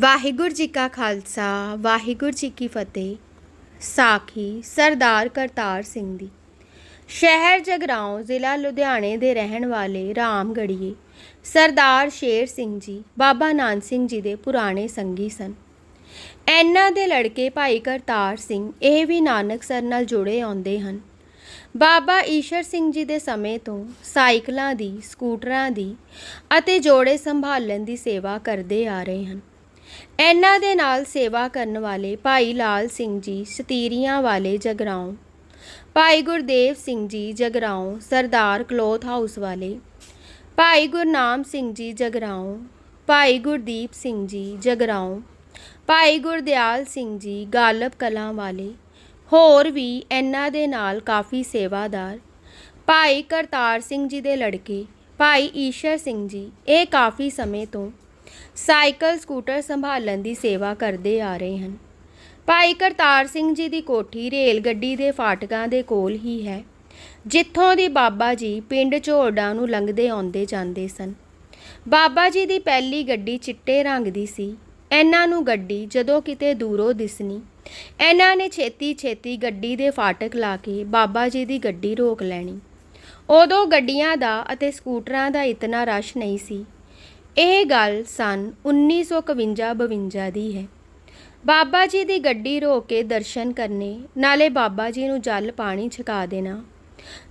ਵਾਹਿਗੁਰੂ ਜੀ ਕਾ ਖਾਲਸਾ, ਵਾਹਿਗੁਰੂ ਜੀ ਕੀ ਫਤਿਹ। ਸਾਖੀ ਸਰਦਾਰ ਕਰਤਾਰ ਸਿੰਘ ਦੀ। ਸ਼ਹਿਰ ਜਗਰਾਉਂ, ਜ਼ਿਲ੍ਹਾ ਲੁਧਿਆਣੇ ਦੇ ਰਹਿਣ ਵਾਲੇ ਰਾਮਗੜੀਏ ਸਰਦਾਰ ਸ਼ੇਰ ਸਿੰਘ ਜੀ, ਬਾਬਾ ਨਾਨਕ ਸਿੰਘ ਜੀ ਦੇ ਪੁਰਾਣੇ ਸੰਗੀ ਸਨ। ਇਹਨਾਂ ਦੇ ਲੜਕੇ ਭਾਈ ਕਰਤਾਰ ਸਿੰਘ ਇਹ ਵੀ ਨਾਨਕ ਸਰ ਨਾਲ ਜੁੜੇ ਆਉਂਦੇ ਹਨ। ਬਾਬਾ ਈਸ਼ਰ ਸਿੰਘ ਜੀ ਦੇ ਸਮੇਂ ਤੋਂ ਸਾਈਕਲਾਂ ਦੀ, ਸਕੂਟਰਾਂ ਦੀ ਅਤੇ ਜੋੜੇ ਸੰਭਾਲਣ ਦੀ ਸੇਵਾ ਕਰਦੇ ਆ ਰਹੇ ਹਨ। ਇਹਨਾਂ ਦੇ ਨਾਲ ਸੇਵਾ ਕਰਨ ਵਾਲੇ ਭਾਈ ਲਾਲ ਸਿੰਘ ਜੀ, ਸਤੀਰੀਆਂ ਵਾਲੇ ਜਗਰਾਉਂ। ਭਾਈ ਗੁਰਦੇਵ ਸਿੰਘ ਜੀ, ਜਗਰਾਉਂ, ਸਰਦਾਰ ਕਲੋਥ ਹਾਊਸ ਵਾਲੇ। ਭਾਈ ਗੁਰਨਾਮ ਸਿੰਘ ਜੀ, ਜਗਰਾਉਂ। ਭਾਈ ਗੁਰਦੀਪ ਸਿੰਘ ਜੀ, ਜਗਰਾਉਂ। ਭਾਈ ਗੁਰਦਿਆਲ ਸਿੰਘ ਜੀ, ਗਾਲਬ ਕਲਾਂ ਵਾਲੇ। ਹੋਰ ਵੀ ਇਹਨਾਂ ਦੇ ਨਾਲ ਕਾਫੀ ਸੇਵਾਦਾਰ। ਭਾਈ ਕਰਤਾਰ ਸਿੰਘ ਜੀ ਦੇ ਲੜਕੇ, ਭਾਈ ਈਸ਼ਰ ਸਿੰਘ ਜੀ, ਇਹ ਕਾਫੀ ਸਮੇਂ ਤੋਂ ਸਾਈਕਲ, ਸਕੂਟਰ ਸੰਭਾਲਣ ਦੀ ਸੇਵਾ ਕਰਦੇ ਆ ਰਹੇ ਹਨ। ਭਾਈ ਕਰਤਾਰ ਸਿੰਘ ਜੀ ਦੀ ਕੋਠੀ ਰੇਲ ਗੱਡੀ ਦੇ ਫਾਟਕਾਂ ਦੇ ਕੋਲ ਹੀ ਹੈ, ਜਿੱਥੋਂ ਦੀ ਬਾਬਾ ਜੀ ਪਿੰਡ ਝੋੜਾ ਨੂੰ ਲੰਘਦੇ ਆਉਂਦੇ ਜਾਂਦੇ ਸਨ। ਬਾਬਾ ਜੀ ਦੀ ਪਹਿਲੀ ਗੱਡੀ ਚਿੱਟੇ ਰੰਗ ਦੀ ਸੀ। ਇਹਨਾਂ ਨੂੰ ਗੱਡੀ ਜਦੋਂ ਕਿਤੇ ਦੂਰੋਂ ਦਿਸਣੀ, ਇਹਨਾਂ ਨੇ ਛੇਤੀ ਛੇਤੀ ਗੱਡੀ ਦੇ ਫਾਟਕ ਲਾ ਕੇ ਬਾਬਾ ਜੀ ਦੀ ਗੱਡੀ ਰੋਕ ਲੈਣੀ। ਉਦੋਂ ਗੱਡੀਆਂ ਦਾ ਅਤੇ ਸਕੂਟਰਾਂ ਦਾ ਇਤਨਾ ਰਸ਼ ਨਹੀਂ ਸੀ। ਇਹ ਗੱਲ ਸਨ 1951-52 ਦੀ ਹੈ। ਬਾਬਾ ਜੀ ਦੀ ਗੱਡੀ ਰੋਕ ਕੇ ਦਰਸ਼ਨ ਕਰਨੇ, ਨਾਲੇ ਬਾਬਾ ਜੀ ਨੂੰ ਜਲ ਪਾਣੀ ਛਕਾ ਦੇਣਾ।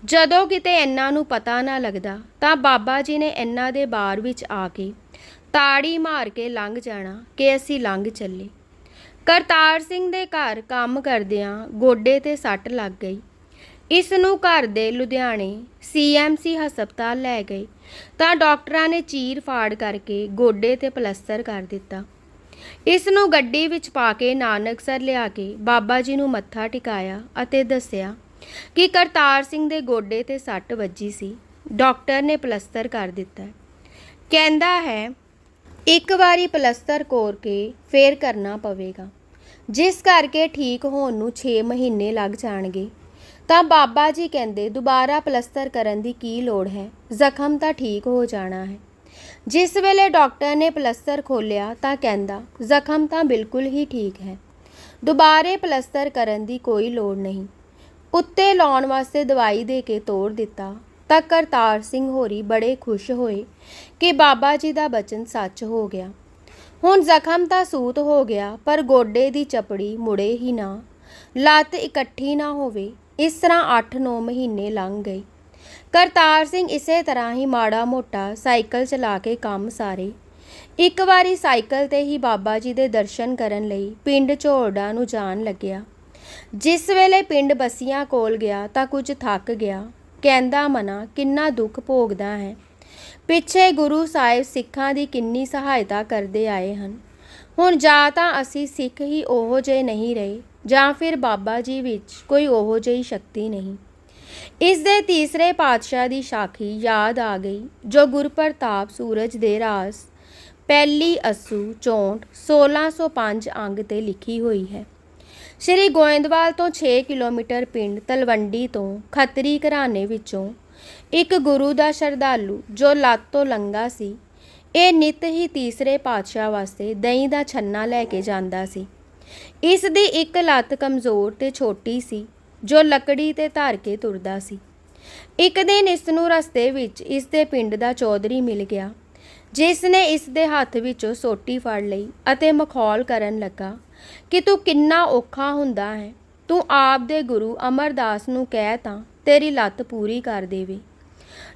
ਜਦੋਂ ਕਿਤੇ ਇਹਨਾਂ ਨੂੰ ਪਤਾ ਨਾ ਲੱਗਦਾ, ਤਾਂ ਬਾਬਾ ਜੀ ਨੇ ਇਹਨਾਂ ਦੇ ਬਾਰ ਵਿੱਚ ਆ ਕੇ ਤਾੜੀ ਮਾਰ ਕੇ ਲੰਘ ਜਾਣਾ ਕਿ ਅਸੀਂ ਲੰਘ ਚੱਲੇ। ਕਰਤਾਰ ਸਿੰਘ ਦੇ ਘਰ ਕੰਮ ਕਰਦਿਆਂ ਗੋਡੇ ਤੇ ਸੱਟ ਲੱਗ ਗਈ। ਇਸ ਨੂੰ ਘਰ ਦੇ ਲੁਧਿਆਣੇ ਸੀਐਮਸੀ ਹਸਪਤਾਲ ਲੈ ਗਏ। ਤਾਂ ਡਾਕਟਰਾਂ ਨੇ ਚੀਰ ਫਾੜ ਕਰਕੇ ਗੋਡੇ ਤੇ ਪਲਸਤਰ ਕਰ ਦਿੱਤਾ। ਇਸ ਨੂੰ ਗੱਡੀ ਵਿੱਚ ਪਾ ਕੇ ਨਾਨਕਸਰ ਲਿਆ ਕੇ ਬਾਬਾ ਜੀ ਨੂੰ ਮੱਥਾ ਟਿਕਾਇਆ ਅਤੇ ਦੱਸਿਆ ਕਿ ਕਰਤਾਰ ਸਿੰਘ ਦੇ ਗੋਡੇ ਤੇ ਸੱਟ ਵੱਜੀ ਸੀ। ਡਾਕਟਰ ਨੇ ਪਲਸਤਰ ਕਰ ਦਿੱਤਾ। ਕਹਿੰਦਾ ਹੈ, ਇੱਕ ਵਾਰੀ ਪਲਸਤਰ ਕੋਰ ਕੇ ਫੇਰ ਕਰਨਾ ਪਵੇਗਾ। ਜਿਸ ਕਰਕੇ ਠੀਕ ਹੋਣ ਨੂੰ 6 ਮਹੀਨੇ ਲੱਗ ਜਾਣਗੇ। ਤਾਂ ਬਾਬਾ ਜੀ ਕਹਿੰਦੇ, ਦੁਬਾਰਾ ਪਲਸਤਰ ਕਰਨ ਦੀ ਕੀ ਲੋੜ ਹੈ? ਜ਼ਖਮ ਤਾਂ ਠੀਕ ਹੋ ਜਾਣਾ ਹੈ। ਜਿਸ ਵੇਲੇ ਡਾਕਟਰ ਨੇ ਪਲਸਤਰ ਖੋਲ੍ਹਿਆ ਤਾਂ ਕਹਿੰਦਾ, ਜ਼ਖਮ ਤਾਂ ਬਿਲਕੁਲ ਹੀ ਠੀਕ ਹੈ। ਦੁਬਾਰੇ ਪਲਸਤਰ ਕਰਨ ਦੀ ਕੋਈ ਲੋੜ ਨਹੀਂ। ਉੱਤੇ ਲਾਉਣ ਵਾਸਤੇ ਦਵਾਈ ਦੇ ਕੇ ਤੋੜ ਦਿੱਤਾ। ਤਾਂ ਕਰਤਾਰ ਸਿੰਘ ਹੋਰੀ ਬੜੇ ਖੁਸ਼ ਹੋਏ ਕਿ ਬਾਬਾ ਜੀ ਦਾ ਬਚਨ ਸੱਚ ਹੋ ਗਿਆ। ਹੁਣ ਜ਼ਖਮ ਤਾਂ ਸੂਤ ਹੋ ਗਿਆ, ਪਰ ਗੋਡੇ ਦੀ ਚਪੜੀ ਮੁੜੇ ਹੀ ਨਾ। ਲੱਤ ਇਕੱਠੀ ਨਾ ਹੋਵੇ ਇਸ ਤਰ੍ਹਾਂ 8-9 ਮਹੀਨੇ ਲੰਘ ਗਏ। ਕਰਤਾਰ ਸਿੰਘ ਇਸੇ ਤਰ੍ਹਾਂ ਹੀ ਮਾੜਾ ਮੋਟਾ ਸਾਈਕਲ ਚਲਾ ਕੇ ਕੰਮ ਸਾਰੇ। ਇੱਕ ਵਾਰੀ ਸਾਈਕਲ ਤੇ ਹੀ ਬਾਬਾ ਜੀ ਦੇ ਦਰਸ਼ਨ ਕਰਨ ਲਈ ਪਿੰਡ ਝੋੜਾ ਨੂੰ ਜਾਣ ਲੱਗਿਆ। ਜਿਸ ਵੇਲੇ ਪਿੰਡ ਬਸੀਆਂ ਕੋਲ ਗਿਆ ਤਾਂ ਕੁਝ ਥੱਕ ਗਿਆ। ਕਹਿੰਦਾ, ਮਨਾ, ਕਿੰਨਾ ਦੁੱਖ ਭੋਗਦਾ ਹੈ। ਪਿੱਛੇ ਗੁਰੂ ਸਾਹਿਬ ਸਿੱਖਾਂ ਦੀ ਕਿੰਨੀ ਸਹਾਇਤਾ ਕਰਦੇ ਆਏ ਹਨ। ਹੁਣ ਜਾਂ ਤਾਂ ਅਸੀਂ ਸਿੱਖ ਹੀ ਉਹੋ ਜਿਹੇ ਨਹੀਂ ਰਹੇ। ਜਾਂ ਫਿਰ ਬਾਬਾ ਜੀ ਵਿੱਚ ਕੋਈ ਉਹੋ ਜਿਹੀ ਸ਼ਕਤੀ ਨਹੀਂ। ਇਸ ਦੇ ਤੀਸਰੇ ਪਾਤਸ਼ਾਹ ਦੀ ਸਾਖੀ ਯਾਦ ਆ ਗਈ, ਜੋ ਗੁਰਪ੍ਰਤਾਪ ਸੂਰਜ ਦੇ ਰਾਸ ਪਹਿਲੀ ਅਸੂ 64 1605 ਅੰਗ ਤੇ ਲਿਖੀ ਹੋਈ ਹੈ। ਸ਼੍ਰੀ ਗੋਇੰਦਵਾਲ ਤੋਂ 6 ਕਿਲੋਮੀਟਰ ਪਿੰਡ ਤਲਵੰਡੀ ਤੋਂ ਖੱਤਰੀ ਘਰਾਣੇ ਵਿੱਚੋਂ ਇੱਕ ਗੁਰੂ ਦਾ ਸ਼ਰਧਾਲੂ ਜੋ ਲੱਤ ਤੋਂ ਲੰਗਾ ਸੀ, ਇਹ ਨਿਤ ਹੀ ਤੀਸਰੇ ਪਾਤਸ਼ਾਹ ਵਾਸਤੇ ਦਹੀਂ ਦਾ ਛੰਨਾ ਲੈ ਕੇ ਜਾਂਦਾ ਸੀ। ਇਸ ਦੀ ਇੱਕ ਲੱਤ ਕਮਜ਼ੋਰ ਤੇ ਛੋਟੀ ਸੀ, ਜੋ ਲੱਕੜੀ ਤੇ ਧਾਰ ਕੇ ਤੁਰਦਾ ਸੀ। ਇੱਕ ਦਿਨ ਇਸ ਨੂੰ ਰਸਤੇ ਵਿੱਚ ਇਸ ਦੇ ਪਿੰਡ ਦਾ ਚੌਧਰੀ ਮਿਲ ਗਿਆ, ਜਿਸ ਨੇ ਇਸ ਦੇ ਹੱਥ ਵਿੱਚੋਂ ਸੋਟੀ ਫੜ ਲਈ ਅਤੇ ਮਖੌਲ ਕਰਨ ਲੱਗਾ ਕਿ ਤੂੰ ਕਿੰਨਾ ਔਖਾ ਹੁੰਦਾ ਹੈ, ਤੂੰ ਆਪ ਦੇ ਗੁਰੂ ਅਮਰਦਾਸ ਨੂੰ ਕਹਿ ਤਾਂ ਤੇਰੀ ਲੱਤ ਪੂਰੀ ਕਰ ਦੇਵੇ।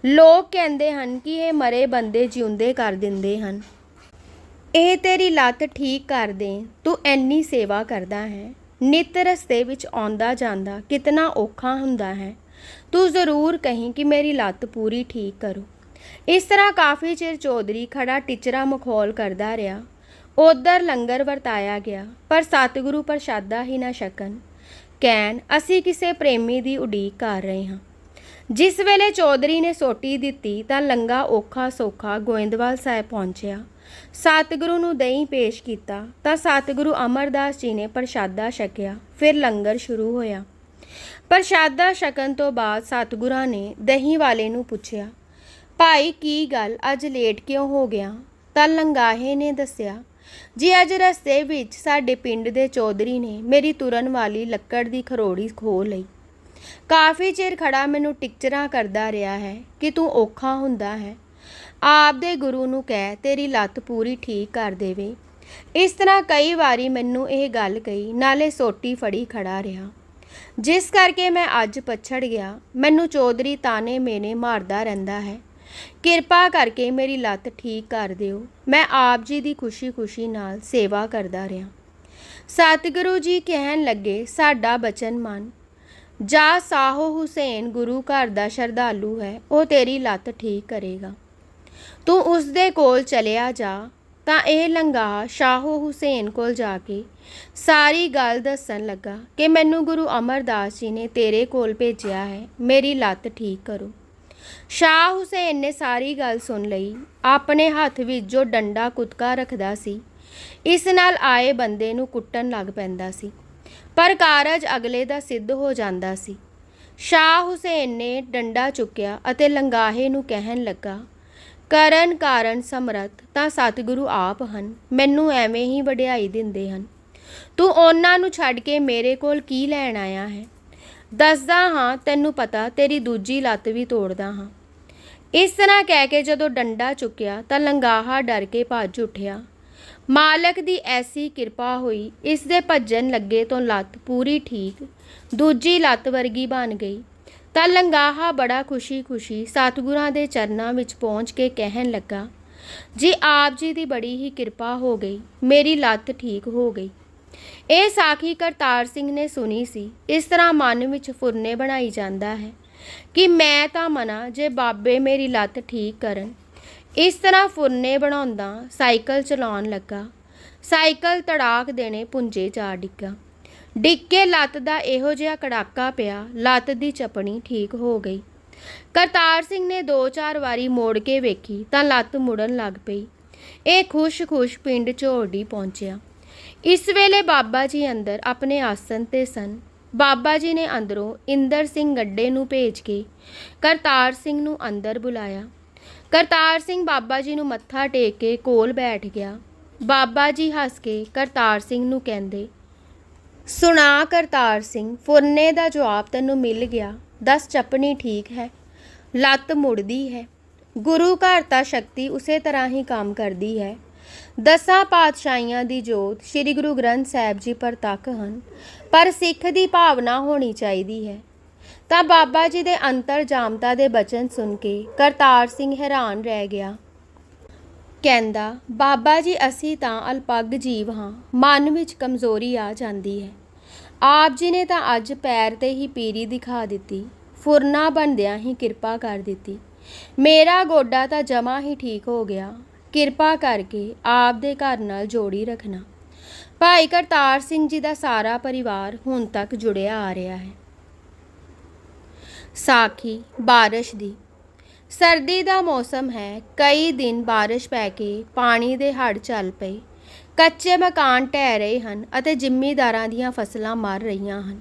ਲੋਕ ਕਹਿੰਦੇ ਹਨ ਕਿ ਇਹ ਮਰੇ ਬੰਦੇ ਜਿਉਂਦੇ ਕਰ ਦਿੰਦੇ ਹਨ। ਇਹ ਤੇਰੀ ਲੱਤ ਠੀਕ ਕਰ ਦੇ, ਤੂੰ ਐਨੀ ਸੇਵਾ ਕਰਦਾ ਹੈ। ਨਿਤ ਰਸਤੇ ਵਿੱਚ ਆਉਂਦਾ ਜਾਂਦਾ ਕਿਤਨਾ ਔਖਾ ਹੁੰਦਾ ਹੈ। ਤੂੰ ਜ਼ਰੂਰ ਕਹੀਂ ਕਿ ਮੇਰੀ ਲੱਤ ਪੂਰੀ ਠੀਕ ਕਰੋ। ਇਸ ਤਰ੍ਹਾਂ ਕਾਫੀ ਚਿਰ ਚੌਧਰੀ ਖੜਾ ਟਿਚਰਾ ਮਖੌਲ ਕਰਦਾ ਰਿਹਾ। ਉਧਰ ਲੰਗਰ ਵਰਤਾਇਆ ਗਿਆ, ਪਰ ਸਤਿਗੁਰੂ ਪ੍ਰਸ਼ਾਦਾ ਹੀ ਨਾ ਛਕਣ। ਕਹਿਣ, ਅਸੀਂ ਕਿਸੇ ਪ੍ਰੇਮੀ ਦੀ ਉਡੀਕ ਕਰ ਰਹੇ ਹਾਂ। ਜਿਸ ਵੇਲੇ ਚੌਧਰੀ ਨੇ ਸੋਟੀ ਦਿੱਤੀ ਤਾਂ ਲੰਗਾ ਔਖਾ ਸੌਖਾ ਗੋਇੰਦਵਾਲ ਸਾਹਿਬ ਪਹੁੰਚਿਆ। ਸਤਿਗੁਰੂ ਨੂੰ ਦਹੀਂ ਪੇਸ਼ ਕੀਤਾ ਤਾਂ ਸਤਿਗੁਰੂ ਅਮਰਦਾਸ ਜੀ ਨੇ ਪ੍ਰਸ਼ਾਦਾ ਛਕਿਆ, ਫਿਰ ਲੰਗਰ ਸ਼ੁਰੂ ਹੋਇਆ। ਪ੍ਰਸ਼ਾਦਾ ਛਕਣ ਤੋਂ ਬਾਅਦ ਸਤਿਗੁਰਾਂ ਨੇ ਦਹੀਂ ਵਾਲੇ ਨੂੰ ਪੁੱਛਿਆ, ਭਾਈ, ਕੀ ਗੱਲ? ਅੱਜ ਲੇਟ ਕਿਉਂ ਹੋ ਗਿਆ? ਤਾਂ ਲੰਗਾਹੇ ਨੇ ਦੱਸਿਆ, ਜੀ ਅੱਜ ਰਸਤੇ ਵਿੱਚ ਸਾਡੇ ਪਿੰਡ ਦੇ ਚੌਧਰੀ ਨੇ ਮੇਰੀ ਤੁਰਨ ਵਾਲੀ ਲੱਕੜ ਦੀ ਖਰੋੜੀ ਖੋਹ ਲਈ। ਕਾਫੀ ਚਿਰ ਖੜਾ ਮੈਨੂੰ ਟਿਕਚਰਾਂ ਕਰਦਾ ਰਿਹਾ ਹੈ ਕਿ ਤੂੰ ਔਖਾ ਹੁੰਦਾ ਹੈ। ਆਪ ਦੇ ਗੁਰੂ ਨੂੰ ਕਹਿ, ਤੇਰੀ ਲੱਤ ਪੂਰੀ ਠੀਕ ਕਰ ਦੇਵੇ। ਇਸ ਤਰ੍ਹਾਂ ਕਈ ਵਾਰੀ ਮੈਨੂੰ ਇਹ ਗੱਲ ਕਹੀ, ਨਾਲੇ ਸੋਟੀ ਫੜੀ ਖੜਾ ਰਿਹਾ। ਜਿਸ ਕਰਕੇ ਮੈਂ ਅੱਜ ਪਛੜ ਗਿਆ, ਮੈਨੂੰ ਚੌਧਰੀ ਤਾਨੇ ਮੇਨੇ ਮਾਰਦਾ ਰਹਿੰਦਾ ਹੈ। ਕਿਰਪਾ ਕਰਕੇ ਮੇਰੀ ਲੱਤ ਠੀਕ ਕਰ ਦਿਓ। ਮੈਂ ਆਪ ਜੀ ਦੀ ਖੁਸ਼ੀ-ਖੁਸ਼ੀ ਨਾਲ ਸੇਵਾ ਕਰਦਾ ਰਿਹਾ। ਸਤਿਗੁਰੂ ਜੀ ਕਹਿਣ ਲੱਗੇ, ਸਾਡਾ ਬਚਨ ਮੰਨ। ਜਾ ਸਾਹੋ ਹੁਸੈਨ ਗੁਰੂ ਘਰ ਦਾ ਸ਼ਰਧਾਲੂ ਹੈ, ਉਹ ਤੇਰੀ ਲੱਤ ਠੀਕ ਕਰੇਗਾ। ਤੂੰ ਉਸ ਦੇ ਕੋਲ ਚਲਿਆ ਜਾ, ਤਾਂ ਇਹ ਲੰਗਾ ਸ਼ਾਹੋ ਹੁਸੈਨ ਕੋਲ ਜਾ ਕੇ। ਸਾਰੀ ਗੱਲ ਦੱਸਣ ਲੱਗਾ ਕਿ ਮੈਨੂੰ ਗੁਰੂ ਅਮਰਦਾਸ ਜੀ ਨੇ ਤੇਰੇ ਕੋਲ ਭੇਜਿਆ ਹੈ, ਮੇਰੀ ਲੱਤ ਠੀਕ ਕਰੋ। ਸ਼ਾਹ ਹੁਸੈਨ ਨੇ ਸਾਰੀ ਗੱਲ ਸੁਣ ਲਈ। ਆਪਣੇ ਹੱਥ ਵਿੱਚ ਜੋ ਡੰਡਾ ਕੁਤਕਾ ਰੱਖਦਾ ਸੀ, ਇਸ ਨਾਲ ਆਏ ਬੰਦੇ ਨੂੰ ਕੁੱਟਣ ਲੱਗ ਪੈਂਦਾ ਸੀ। ਪਰ ਕਾਰਜ ਅਗਲੇ ਦਾ ਸਿੱਧ ਹੋ ਜਾਂਦਾ ਸੀ। ਸ਼ਾਹ ਹੁਸੈਨ ਨੇ ਡੰਡਾ ਚੁੱਕਿਆ ਅਤੇ ਲੰਗਾਹੇ ਨੂੰ ਕਹਿਣ ਲੱਗਾ ਕਰਨ ਕਾਰਨ ਸਮਰੱਥ, ਤਾਂ ਸਤਿਗੁਰੂ ਆਪ ਹਨ। ਮੈਨੂੰ ਐਵੇਂ ਹੀ ਵਡਿਆਈ ਦਿੰਦੇ ਹਨ। ਤੂੰ ਉਹਨਾਂ ਨੂੰ ਛੱਡ ਕੇ ਮੇਰੇ ਕੋਲ ਕੀ ਲੈਣ ਆਇਆ ਹੈ? ਦੱਸਦਾ ਹਾਂ, ਤੈਨੂੰ ਪਤਾ, ਤੇਰੀ ਦੂਜੀ ਲੱਤ ਵੀ ਤੋੜਦਾ ਹਾਂ। ਇਸ ਤਰ੍ਹਾਂ ਕਹਿ ਕੇ ਜਦੋਂ ਡੰਡਾ ਚੁੱਕਿਆ, ਤਾਂ ਲੰਗਾਹਾ ਡਰ ਕੇ ਭੱਜ ਉੱਠਿਆ। ਮਾਲਕ ਦੀ ਐਸੀ ਕਿਰਪਾ ਹੋਈ, ਇਸ ਦੇ ਭੱਜਣ ਲੱਗੇ ਤੋਂ ਲੱਤ ਪੂਰੀ ਠੀਕ, ਦੂਜੀ ਲੱਤ ਵਰਗੀ ਬਣ ਗਈ। ਤਾਂ ਲੰਗਾਹਾ ਬੜਾ ਖੁਸ਼ੀ-ਖੁਸ਼ੀ ਸਤਿਗੁਰਾਂ ਦੇ ਚਰਨਾਂ ਵਿੱਚ ਪਹੁੰਚ ਕੇ ਕਹਿਣ ਲੱਗਾ, ਜੀ ਆਪ ਜੀ ਦੀ ਬੜੀ ਹੀ ਕਿਰਪਾ ਹੋ ਗਈ, ਮੇਰੀ ਲੱਤ ਠੀਕ ਹੋ ਗਈ। ਇਹ ਸਾਖੀ ਕਰਤਾਰ ਸਿੰਘ ਨੇ ਸੁਣੀ ਸੀ। ਇਸ ਤਰ੍ਹਾਂ ਮਨ ਵਿੱਚ ਫੁਰਨੇ ਬਣਾਈ ਜਾਂਦਾ ਹੈ ਕਿ ਮੈਂ ਤਾਂ ਮਨਾ, ਜੇ ਬਾਬੇ ਮੇਰੀ ਲੱਤ ਠੀਕ ਕਰਨ। ਇਸ ਤਰ੍ਹਾਂ ਫੁਰਨੇ ਬਣਾਉਂਦਾ ਸਾਈਕਲ ਚਲਾਉਣ ਲੱਗਾ। ਸਾਈਕਲ ਤੜਾਕ ਦੇਣੇ ਪੁੰਜੇ ਜਾ ਡਿੱਗਾ। ਡਿੱਗ ਕੇ ਲੱਤ ਦਾ ਇਹੋ ਜਿਹਾ ਕੜਾਕਾ ਪਿਆ, ਲੱਤ ਦੀ ਚਪਣੀ ਠੀਕ ਹੋ ਗਈ। ਕਰਤਾਰ ਸਿੰਘ ਨੇ ਦੋ ਚਾਰ ਵਾਰੀ ਮੋੜ ਕੇ ਵੇਖੀ ਤਾਂ ਲੱਤ ਮੁੜਨ ਲੱਗ ਪਈ। ਇਹ ਖੁਸ਼-ਖੁਸ਼ ਪਿੰਡ ਝੋੜੀ ਪਹੁੰਚਿਆ। ਇਸ ਵੇਲੇ ਬਾਬਾ ਜੀ ਅੰਦਰ ਆਪਣੇ ਆਸਨ ਤੇ ਸਨ। ਬਾਬਾ ਜੀ ਨੇ ਅੰਦਰੋਂ ਇੰਦਰ ਸਿੰਘ ਗੱਡੇ ਨੂੰ ਭੇਜ ਕੇ ਕਰਤਾਰ ਸਿੰਘ ਨੂੰ ਅੰਦਰ ਬੁਲਾਇਆ। ਕਰਤਾਰ ਸਿੰਘ ਬਾਬਾ ਜੀ ਨੂੰ ਮੱਥਾ ਟੇਕ ਕੇ ਕੋਲ ਬੈਠ ਗਿਆ। ਬਾਬਾ ਜੀ ਹੱਸ ਕੇ ਕਰਤਾਰ ਸਿੰਘ ਨੂੰ ਕਹਿੰਦੇ ਸੁਣਾ ਕਰਤਾਰ ਸਿੰਘ, ਫੁਰਨੇ ਦਾ ਜਵਾਬ ਤੈਨੂੰ ਮਿਲ ਗਿਆ। ਦਸ ਚੱਪਣੀ ਠੀਕ ਹੈ, ਲੱਤ ਮੁੜਦੀ ਹੈ। ਗੁਰੂ ਘਰ ਤਾਂ ਸ਼ਕਤੀ ਉਸੇ ਤਰ੍ਹਾਂ ਹੀ ਕੰਮ ਕਰਦੀ ਹੈ। ਦਸਾਂ ਪਾਤਸ਼ਾਹੀਆਂ ਦੀ ਜੋਤ ਸ੍ਰੀ ਗੁਰੂ ਗ੍ਰੰਥ ਸਾਹਿਬ ਜੀ ਪ੍ਰਤੱਖ ਹਨ, ਪਰ ਸਿੱਖ ਦੀ ਭਾਵਨਾ ਹੋਣੀ ਚਾਹੀਦੀ ਹੈ। ਤਾਂ ਬਾਬਾ ਜੀ ਦੇ ਅੰਤਰ ਜਾਮਤਾ ਦੇ ਬਚਨ ਸੁਣ ਕੇ ਕਰਤਾਰ ਸਿੰਘ ਹੈਰਾਨ ਰਹਿ ਗਿਆ। ਕਹਿੰਦਾ, ਬਾਬਾ ਜੀ, ਅਸੀਂ ਤਾਂ ਅਲਪੱਗ ਜੀਵ ਹਾਂ। ਮਨ ਵਿੱਚ ਕਮਜ਼ੋਰੀ ਆ ਜਾਂਦੀ ਹੈ। ਆਪ ਜੀ ਨੇ ਤਾਂ ਅੱਜ ਪੈਰ ਤੇ ਹੀ ਪੀਰੀ ਦਿਖਾ ਦਿੱਤੀ। ਫੁਰਨਾ ਬਣਦਿਆਂ ਹੀ ਕਿਰਪਾ ਕਰ ਦਿੱਤੀ। ਮੇਰਾ ਗੋਡਾ ਤਾਂ ਜਮਾ ਹੀ ਠੀਕ ਹੋ ਗਿਆ। ਕਿਰਪਾ ਕਰਕੇ ਆਪ ਦੇ ਘਰ ਨਾਲ ਜੋੜੀ ਰੱਖਣਾ। ਭਾਈ ਕਰਤਾਰ ਸਿੰਘ ਜੀ ਦਾ ਸਾਰਾ ਪਰਿਵਾਰ ਹੁਣ ਤੱਕ ਜੁੜਿਆ ਆ ਰਿਹਾ ਹੈ। ਸਾਖੀ, ਬਾਰਿਸ਼ ਦੀ ਸਰਦੀ ਦਾ ਮੌਸਮ ਹੈ। ਕਈ ਦਿਨ ਬਾਰਿਸ਼ ਪੈ ਕੇ ਪਾਣੀ ਦੇ ਹੜ੍ਹ ਚੱਲ ਪਏ। ਕੱਚੇ ਮਕਾਨ ਢਹਿ ਰਹੇ ਹਨ ਅਤੇ ਜ਼ਿਮੀਂਦਾਰਾਂ ਦੀਆਂ ਫਸਲਾਂ ਮਰ ਰਹੀਆਂ ਹਨ।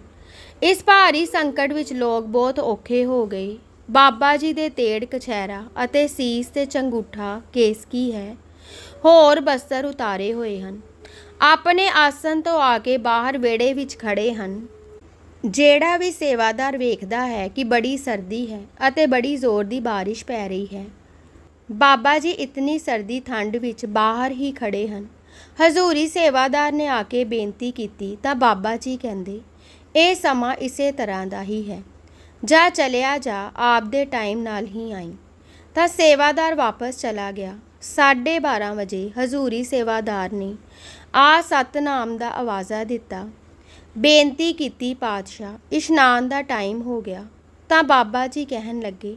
ਇਸ ਭਾਰੀ ਸੰਕਟ ਵਿੱਚ ਲੋਕ ਬਹੁਤ ਔਖੇ ਹੋ ਗਏ। ਬਾਬਾ ਜੀ ਦੇ ਤੇੜ ਕਛਹਿਰਾ ਅਤੇ ਸੀਸ ਤੇ ਚੰਗੂਠਾ ਕੇਸਕੀ ਹੈ? ਹੋਰ ਬਸਤਰ ਉਤਾਰੇ ਹੋਏ ਹਨ। ਆਪਣੇ ਆਸਨ ਤੋਂ ਆ ਕੇ ਬਾਹਰ ਵਿਹੜੇ ਵਿੱਚ ਖੜੇ ਹਨ। ਜਿਹੜਾ ਵੀ ਸੇਵਾਦਾਰ ਵੇਖਦਾ ਹੈ ਕਿ ਬੜੀ ਸਰਦੀ ਹੈ ਅਤੇ ਬੜੀ ਜ਼ੋਰ ਦੀ ਬਾਰਿਸ਼ ਪੈ ਰਹੀ ਹੈ, ਬਾਬਾ ਜੀ ਇਤਨੀ ਸਰਦੀ ਠੰਡ ਵਿੱਚ ਬਾਹਰ ਹੀ ਖੜੇ ਹਨ। ਹਜ਼ੂਰੀ ਸੇਵਾਦਾਰ ਨੇ ਆ ਕੇ ਬੇਨਤੀ ਕੀਤੀ ਤਾਂ ਬਾਬਾ ਜੀ ਕਹਿੰਦੇ, ਇਹ ਸਮਾਂ ਇਸੇ ਤਰ੍ਹਾਂ ਦਾ ਹੀ ਹੈ। ਜਾ ਚਲਿਆ ਜਾ, ਆਪ ਦੇ ਟਾਈਮ ਨਾਲ ਹੀ ਆਈ। ਤਾਂ ਸੇਵਾਦਾਰ ਵਾਪਸ ਚਲਾ ਗਿਆ। 12:30 ਵਜੇ ਹਜ਼ੂਰੀ ਸੇਵਾਦਾਰ ਨੇ ਆ ਸਤਨਾਮ ਦਾ ਆਵਾਜ਼ਾ ਦਿੱਤਾ। ਬੇਨਤੀ ਕੀਤੀ ਪਾਤਸ਼ਾਹ, ਇਸ਼ਨਾਨ ਦਾ ਟਾਈਮ ਹੋ ਗਿਆ। ਤਾਂ ਬਾਬਾ ਜੀ ਕਹਿਣ ਲੱਗੇ,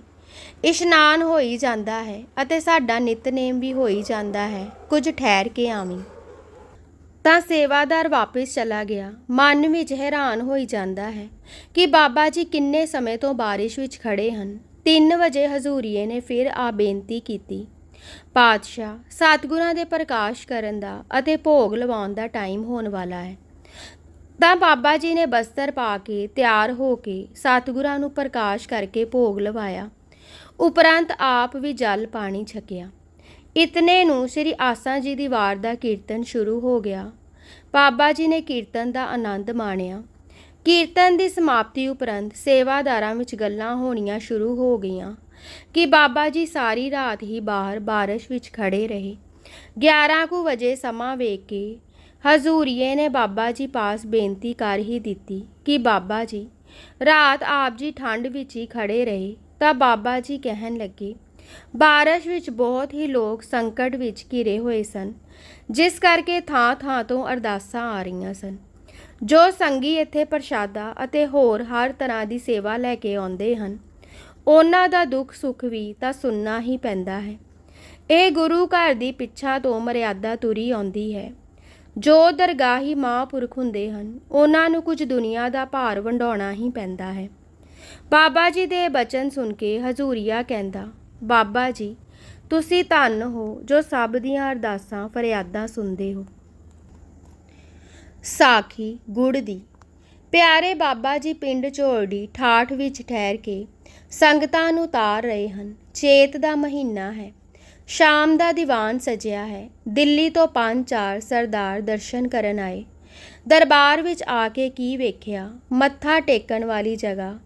ਇਸ਼ਨਾਨ ਹੋਈ ਜਾਂਦਾ ਹੈ ਅਤੇ ਸਾਡਾ ਨਿਤਨੇਮ ਵੀ ਹੋਈ ਜਾਂਦਾ ਹੈ, ਕੁਝ ਠਹਿਰ ਕੇ ਆਵੀਂ। ਤਾਂ ਸੇਵਾਦਾਰ ਵਾਪਸ ਚਲਾ ਗਿਆ। ਮਨ ਵਿੱਚ ਹੈਰਾਨ ਹੋਈ ਜਾਂਦਾ ਹੈ ਕਿ ਬਾਬਾ ਜੀ ਕਿੰਨੇ ਸਮੇਂ ਤੋਂ ਬਾਰਿਸ਼ ਵਿੱਚ ਖੜੇ ਹਨ। 3 ਵਜੇ ਹਜ਼ੂਰੀਏ ਨੇ ਫਿਰ ਆ ਬੇਨਤੀ ਕੀਤੀ। ਪਾਤਸ਼ਾਹ, ਸਤਿਗੁਰਾਂ ਦੇ ਪ੍ਰਕਾਸ਼ ਕਰਨ ਦਾ ਅਤੇ ਭੋਗ ਲਵਾਉਣ ਦਾ ਟਾਈਮ ਹੋਣ ਵਾਲਾ ਹੈ। ਤਾਂ ਬਾਬਾ ਜੀ ਨੇ ਬਸਤਰ ਪਾ ਕੇ ਤਿਆਰ ਹੋ ਕੇ ਸਤਿਗੁਰਾਂ ਨੂੰ ਪ੍ਰਕਾਸ਼ ਕਰਕੇ ਭੋਗ ਲਵਾਇਆ। ਉਪਰੰਤ ਆਪ ਵੀ ਜਲ ਪਾਣੀ ਛਕਿਆ। ਇਤਨੇ ਨੂੰ ਸ੍ਰੀ ਆਸਾ ਜੀ ਦੀ ਵਾਰ ਦਾ ਕੀਰਤਨ ਸ਼ੁਰੂ ਹੋ ਗਿਆ। ਬਾਬਾ ਜੀ ਨੇ ਕੀਰਤਨ ਦਾ ਆਨੰਦ ਮਾਣਿਆ। ਕੀਰਤਨ ਦੀ ਸਮਾਪਤੀ ਉਪਰੰਤ ਸੇਵਾਦਾਰਾਂ ਵਿੱਚ ਗੱਲਾਂ ਹੋਣੀਆਂ ਸ਼ੁਰੂ ਹੋ ਗਈਆਂ ਕਿ ਬਾਬਾ ਜੀ ਸਾਰੀ ਰਾਤ ਹੀ ਬਾਹਰ ਬਾਰਿਸ਼ ਵਿੱਚ ਖੜੇ ਰਹੇ। 11 ਕੁ ਵਜੇ ਸਮਾਂ ਵੇਖ ਕੇ ਹਜ਼ੂਰੀਏ ਨੇ ਬਾਬਾ ਜੀ ਪਾਸ ਬੇਨਤੀ ਕਰ ਹੀ ਦਿੱਤੀ ਕਿ ਬਾਬਾ ਜੀ, ਰਾਤ ਆਪ ਜੀ ਠੰਡ ਵਿੱਚ ਹੀ ਖੜੇ ਰਹੇ ਤਾਂ ਬਾਬਾ ਜੀ ਕਹਿਣ ਲੱਗੇ, ਬਾਰਿਸ਼ ਵਿੱਚ ਬਹੁਤ ਹੀ ਲੋਕ ਸੰਕਟ ਵਿੱਚ ਘਿਰੇ ਹੋਏ ਸਨ, ਜਿਸ ਕਰਕੇ ਥਾਂ-ਥਾਂ ਤੋਂ ਅਰਦਾਸਾਂ ਆ ਰਹੀਆਂ ਸਨ। ਜੋ ਸੰਗੀ ਇੱਥੇ ਪ੍ਰਸ਼ਾਦਾ ਅਤੇ ਹੋਰ ਹਰ ਤਰ੍ਹਾਂ ਦੀ ਸੇਵਾ ਲੈ ਕੇ ਆਉਂਦੇ ਹਨ, ਉਹਨਾਂ ਦਾ ਦੁੱਖ ਸੁੱਖ ਵੀ ਤਾਂ ਸੁਣਨਾ ਹੀ ਪੈਂਦਾ ਹੈ। ਇਹ ਗੁਰੂ ਘਰ ਦੀ ਪਿੱਛਾ ਤੋਂ ਮਰਿਆਦਾ ਤੁਰੀ ਆਉਂਦੀ ਹੈ। ਜੋ ਦਰਗਾਹੀ ਮਹਾਂਪੁਰਖ ਹੁੰਦੇ ਹਨ, ਉਹਨਾਂ ਨੂੰ ਕੁਝ ਦੁਨੀਆ ਦਾ ਭਾਰ ਵੰਡਾਉਣਾ ਹੀ ਪੈਂਦਾ ਹੈ। ਬਾਬਾ ਜੀ ਦੇ ਬਚਨ ਸੁਣ ਕੇ ਹਜ਼ੂਰੀਆ ਕਹਿੰਦਾ, ਬਾਬਾ ਜੀ, ਤੁਸੀਂ ਧੰਨ ਹੋ ਜੋ ਸਭ ਦੀਆਂ ਅਰਦਾਸਾਂ, ਫਰਿਆਦਾਂ ਸੁਣਦੇ ਹੋ। ਸਾਖੀ ਗੁੜ ਦੀ, ਪਿਆਰੇ ਬਾਬਾ ਜੀ ਪਿੰਡ ਝੋਲੜੀ ਠਾਠ ਵਿੱਚ ਠਹਿਰ ਕੇ ਸੰਗਤਾਂ ਨੂੰ ਤਾਰ ਰਹੇ ਹਨ। ਚੇਤ ਦਾ ਮਹੀਨਾ ਹੈ ਸ਼ਾਮ ਦਾ ਦੀਵਾਨ ਸਜਿਆ ਹੈ। ਦਿੱਲੀ ਤੋਂ ਪੰਜ ਚਾਰ ਸਰਦਾਰ ਦਰਸ਼ਨ ਕਰਨ ਆਏ। ਦਰਬਾਰ ਵਿੱਚ ਆ ਕੇ ਕੀ ਵੇਖਿਆ? ਮੱਥਾ ਟੇਕਣ ਵਾਲੀ ਜਗ੍ਹਾ।